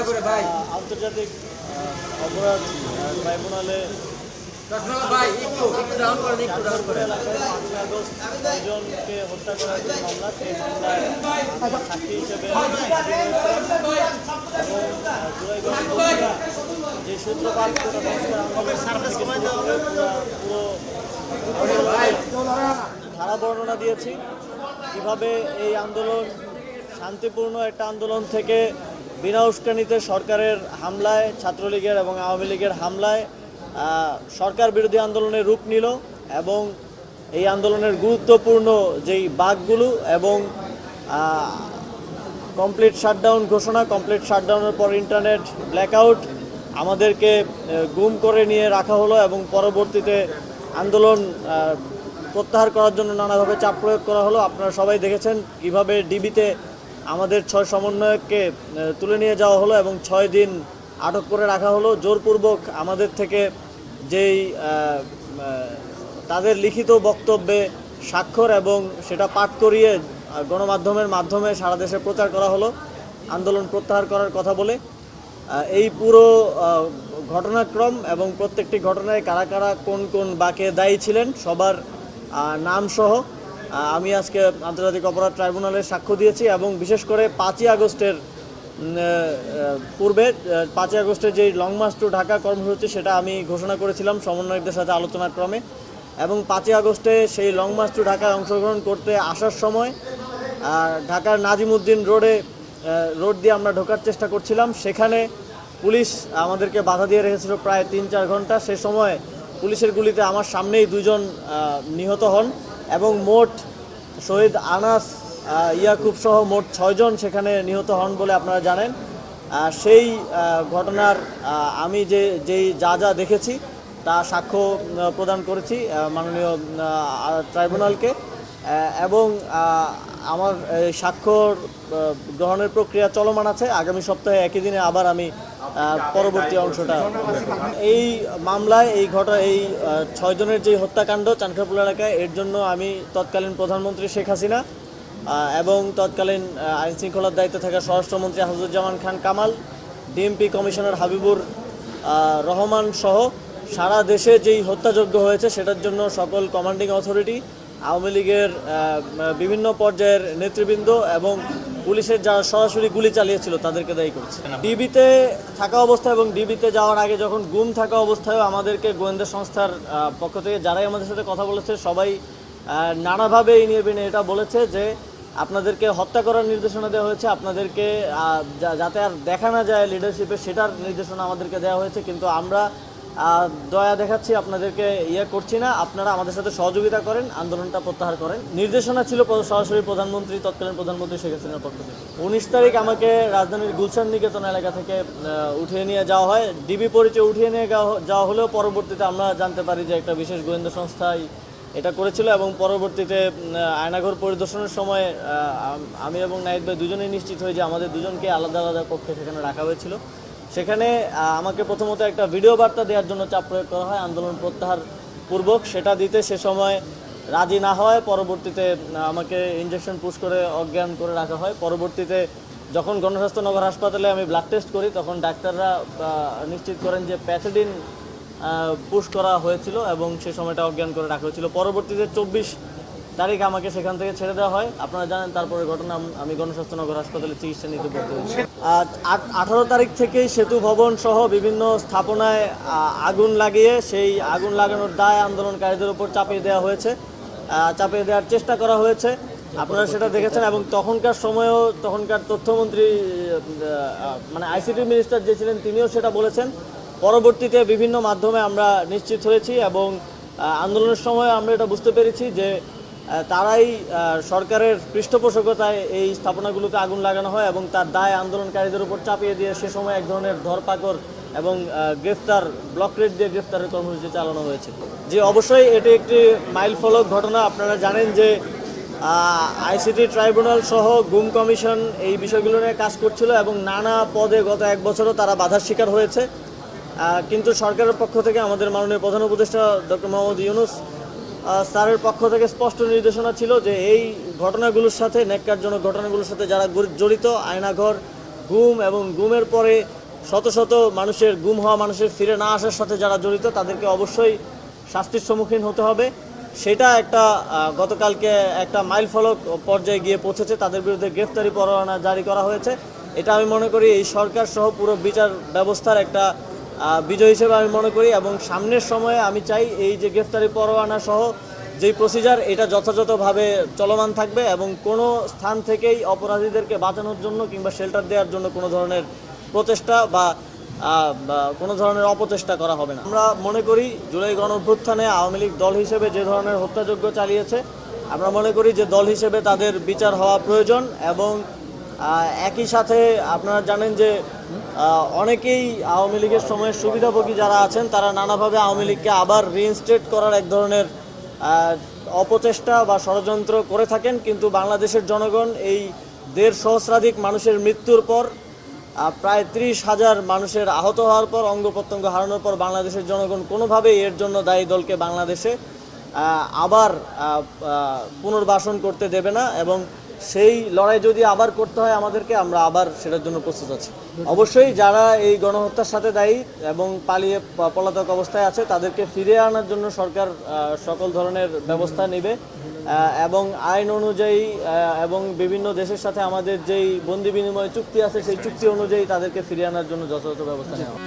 দয়া করে ভাই। আন্তর্জাতিক অপরাধ ট্রাইব্যুনালে হত্যা করার যে মামলা। সেই মামলায় সাক্ষী হিসেবে এবং আহ, যে সূত্রপাত পুরো ধারা বর্ণনা দিয়েছি। কীভাবে এই আন্দোলন শান্তিপূর্ণ একটা আন্দোলন থেকে বিনা উস্কানিতে সরকারের হামলায়, ছাত্রলীগের এবং আওয়ামী লীগের হামলায় সরকার বিরোধী আন্দোলনের রূপ নিল এবং এই আন্দোলনের গুরুত্বপূর্ণ যেই বাঘগুলো এবং কমপ্লিট শাটডাউন ঘোষণা কমপ্লিট শাটডাউনের পর ইন্টারনেট ব্ল্যাকআউট আমাদেরকে গুম করে নিয়ে রাখা হলো এবং পরবর্তীতে আন্দোলন প্রত্যাহার করার জন্য নানাভাবে চাপ প্রয়োগ করা হলো। আপনারা সবাই দেখেছেন কীভাবে ডিবিতে আমাদের ছয় সমন্বয়ককে তুলে নিয়ে যাওয়া হলো এবং ছয় দিন আটক করে রাখা হলো। জোরপূর্বক আমাদের থেকে যেই তাদের লিখিত বক্তব্যে স্বাক্ষর এবং সেটা পাঠ করিয়ে গণমাধ্যমের মাধ্যমে সারা দেশে প্রচার করা হলো, আন্দোলন প্রত্যাহার করার কথা বলে। এই পুরো ঘটনাক্রম এবং প্রত্যেকটি ঘটনায় কারা কারা, কোন কোন বাকে দায়ী ছিলেন, সবার নাম সহ আমি আজকে আন্তর্জাতিক অপরাধ ট্রাইব্যুনালে সাক্ষ্য দিয়েছি এবং বিশেষ করে পাঁচই আগস্টের পূর্বে পাঁচই আগস্টের যে লং মার্চ টু ঢাকা কর্মসূচি, সেটা আমি ঘোষণা করেছিলাম সমন্বয়কদের সাথে আলোচনার ক্রমে। এবং পাঁচই আগস্টে সেই লং মার্চ টু ঢাকায় অংশগ্রহণ করতে আসার সময় ঢাকার নাজিমুদ্দিন রোডে রোড দিয়ে আমরা ঢোকার চেষ্টা করছিলাম। সেখানে পুলিশ আমাদেরকে বাধা দিয়ে রেখেছিল প্রায় তিন চার ঘণ্টা। সে সময় পুলিশের গুলিতে আমার সামনেই দুজন নিহত হন এবং মোট শহীদ আনাস ইয়াকুব সহ মোট ছয়জন সেখানে নিহত হন বলে আপনারা জানেন। সেই ঘটনার আমি যে, যেই যা যা দেখেছি তা সাক্ষ্য প্রদান করেছি মাননীয় ট্রাইব্যুনালকে। এবং আমার এই স্বাক্ষর গ্রহণের প্রক্রিয়া চলমান আছে। আগামী সপ্তাহে একই দিনে আবার আমি পরবর্তী অংশটা। এই মামলায়, এই ঘটনা, এই ছয়জনের যে হত্যাকাণ্ড চানখারপুল এলাকায়, এর জন্য আমি তৎকালীন প্রধানমন্ত্রী শেখ হাসিনা এবং তৎকালীন আইন শৃঙ্খলার দায়িত্বে থাকা স্বরাষ্ট্রমন্ত্রী হাফিজুজ্জামান খান কামাল, ডিএমপি কমিশনার হাবিবুর রহমান সহ সারা দেশে যেই হত্যাযজ্ঞ হয়েছে, সেটার জন্য সকল কমান্ডিং অথরিটি আওয়ামী লীগের বিভিন্ন পর্যায়ের নেতৃবৃন্দ এবং পুলিশের যারা সরাসরি গুলি চালিয়েছিল তাদেরকে দায়ী করছে। ডিবিতে থাকা অবস্থা এবং ডিবিতে যাওয়ার আগে যখন গুম থাকা অবস্থায় আমাদেরকে গোয়েন্দা সংস্থার পক্ষ থেকে যারাই আমাদের সাথে কথা বলেছে, সবাই নানাভাবে এই নিয়ে এটা বলেছে যে আপনাদেরকে হত্যা করার নির্দেশনা দেওয়া হয়েছে, আপনাদেরকে যাতে আর দেখা না যায় লিডারশিপে সেটার নির্দেশনা আমাদেরকে দেওয়া হয়েছে। কিন্তু আমরা দয়া দেখাচ্ছি, আপনাদেরকে ইয়ে করছি না। আপনারা আমাদের সাথে সহযোগিতা করেন, আন্দোলনটা প্রত্যাহার করেন। নির্দেশনা ছিল সরাসরি প্রধানমন্ত্রী, তৎকালীন প্রধানমন্ত্রী শেখ হাসিনার পক্ষ থেকে। উনিশ তারিখ আমাকে রাজধানীর গুলশান নিকেতন এলাকা থেকে উঠিয়ে নিয়ে যাওয়া হয়। ডিবি পরিচয় উঠিয়ে নিয়ে যাওয়া- হলেও পরবর্তীতে আমরা জানতে পারি যে একটা বিশেষ গোয়েন্দা সংস্থায় এটা করেছিল এবং পরবর্তীতে আয়নাঘর পরিদর্শনের সময় আমি এবং নাইদ ভাই দুজনেই নিশ্চিত হই যে আমাদের দুজনকে আলাদা আলাদা কক্ষে সেখানে রাখা হয়েছিল। সেখানে আমাকে প্রথমত একটা ভিডিও বার্তা দেওয়ার জন্য চাপ প্রয়োগ করা হয়, আন্দোলন প্রত্যাহার পূর্বক। সেটা দিতে সে সময় রাজি না হয়, পরবর্তীতে আমাকে ইঞ্জেকশন পুশ করে অজ্ঞান করে রাখা হয়। পরবর্তীতে যখন গণস্বাস্থ্য নগর হাসপাতালে আমি ব্লাড টেস্ট করি, তখন ডাক্তাররা নিশ্চিত করেন যে প্যাথেডিন পুশ করা হয়েছিল এবং সে সময়টা অজ্ঞান করে রাখা হয়েছিল। পরবর্তীতে চব্বিশ তারিখ আমাকে সেখান থেকে ছেড়ে দেওয়া হয়। আপনারা জানেন তারপরে ঘটনা আম- গণস্বাস্থ্যনগর হাসপাতালে চিকিৎসা নিতে ভর্তি হয়েছি। আঠারো তারিখ থেকেই সেতু ভবন সহ বিভিন্ন স্থাপনায় আগুন লাগিয়ে সেই আগুন লাগানোর দায় আন্দোলনকারীদের উপর চাপিয়ে দেওয়া হয়েছে। চাপিয়ে দেওয়ার চেষ্টা করা হয়েছে। আপনারা সেটা দেখেছেন এবং তখনকার সময়েও তখনকার তথ্যমন্ত্রী মানে আইসিটি মিনিস্টার যে ছিলেন তিনিও সেটা বলেছেন। পরবর্তীতে বিভিন্ন মাধ্যমে আমরা নিশ্চিত হয়েছি এবং আন্দোলনের সময় আমরা এটা বুঝতে পেরেছি যে তারাই সরকারের পৃষ্ঠপোষকতায় এই স্থাপনাগুলোতে আগুন লাগানো হয় এবং তার দায় আন্দোলনকারীদের উপর চাপিয়ে দিয়ে সে সময় এক ধরনের ধরপাকড় এবং গ্রেফতার, ব্লক রেট দিয়ে গ্রেফতারের কর্মসূচি চালানো হয়েছে। যে অবশ্যই এটি একটি মাইল ফলক ঘটনা। আপনারা জানেন যে আইসিটি ট্রাইব্যুনাল সহ গুম কমিশন এই বিষয়গুলো নিয়ে কাজ করছিল এবং নানা পদে গত এক বছরও তারা বাধার শিকার হয়েছে। কিন্তু সরকারের পক্ষ থেকে আমাদের মাননীয় প্রধান উপদেষ্টা ডক্টর মোহাম্মদ ইউনুস স্যারের পক্ষ থেকে স্পষ্ট নির্দেশনা ছিল যে এই ঘটনাগুলোর সাথে, ন্যাক্কারজনক ঘটনাগুলোর সাথে যারা জড়িত, আয়নাঘর, গুম এবং গুমের পরে শত শত মানুষের, গুম হওয়া মানুষের ফিরে না আসার সাথে যারা জড়িত, তাদেরকে অবশ্যই শাস্তির সম্মুখীন হতে হবে। সেটা একটা গতকালকে একটা মাইল ফলক পর্যায়ে গিয়ে পৌঁছেছে। তাদের বিরুদ্ধে গ্রেফতারি পরোয়ানা জারি করা হয়েছে। এটা আমি মনে করি এই সরকার সহ পুরো বিচার ব্যবস্থার একটা বিজয় হিসেবে আমি মনে করি এবং সামনের সময়ে আমি চাই এই যে গ্রেফতারি পরোয়ানা সহ যেই প্রসিজার এটা যথাযথভাবে চলমান থাকবে এবং কোনো স্থান থেকেই অপরাধীদেরকে বাঁচানোর জন্য কিংবা শেল্টার দেওয়ার জন্য কোনো ধরনের প্রচেষ্টা বা কোনো ধরনের অপচেষ্টা করা হবে না। আমরা মনে করি জুলাই গণ অভ্যুত্থানে আওয়ামী লীগ দল হিসেবে যে ধরনের হত্যাযজ্ঞ চালিয়েছে, আমরা মনে করি যে দল হিসেবে তাদের বিচার হওয়া প্রয়োজন এবং একই সাথে আপনারা জানেন যে অনেকেই আওয়ামী লীগের সময়ের সুবিধাভোগী যারা আছেন, তারা নানাভাবে আওয়ামী লীগকে আবার রিইনস্টেট করার এক ধরনের অপচেষ্টা বা ষড়যন্ত্র করে থাকেন। কিন্তু বাংলাদেশের জনগণ এই দেড় সহস্রাধিক মানুষের মৃত্যুর পর প্রায় ত্রিশ হাজার মানুষের আহত হওয়ার পর, অঙ্গ প্রত্যঙ্গ হারানোর পর বাংলাদেশের জনগণ কোনোভাবেই এর জন্য দায়ী দলকে বাংলাদেশে আবার পুনর্বাসন করতে দেবে না এবং সেই লড়াই যদি আবার করতে হয় আমাদেরকে, আমরা আবার সেটার জন্য প্রস্তুত আছি অবশ্যই যারা এই গণহত্যার সাথে দায়ী এবং পালিয়ে পলাতক অবস্থায় আছে, তাদেরকে ফিরিয়ে আনার জন্য সরকার সকল ধরনের ব্যবস্থা নেবে এবং আইন অনুযায়ী এবং বিভিন্ন দেশের সাথে আমাদের যেই বন্দি বিনিময় চুক্তি আছে, সেই চুক্তি অনুযায়ী তাদেরকে ফিরিয়ে আনার জন্য যথাযথ ব্যবস্থা নেওয়া।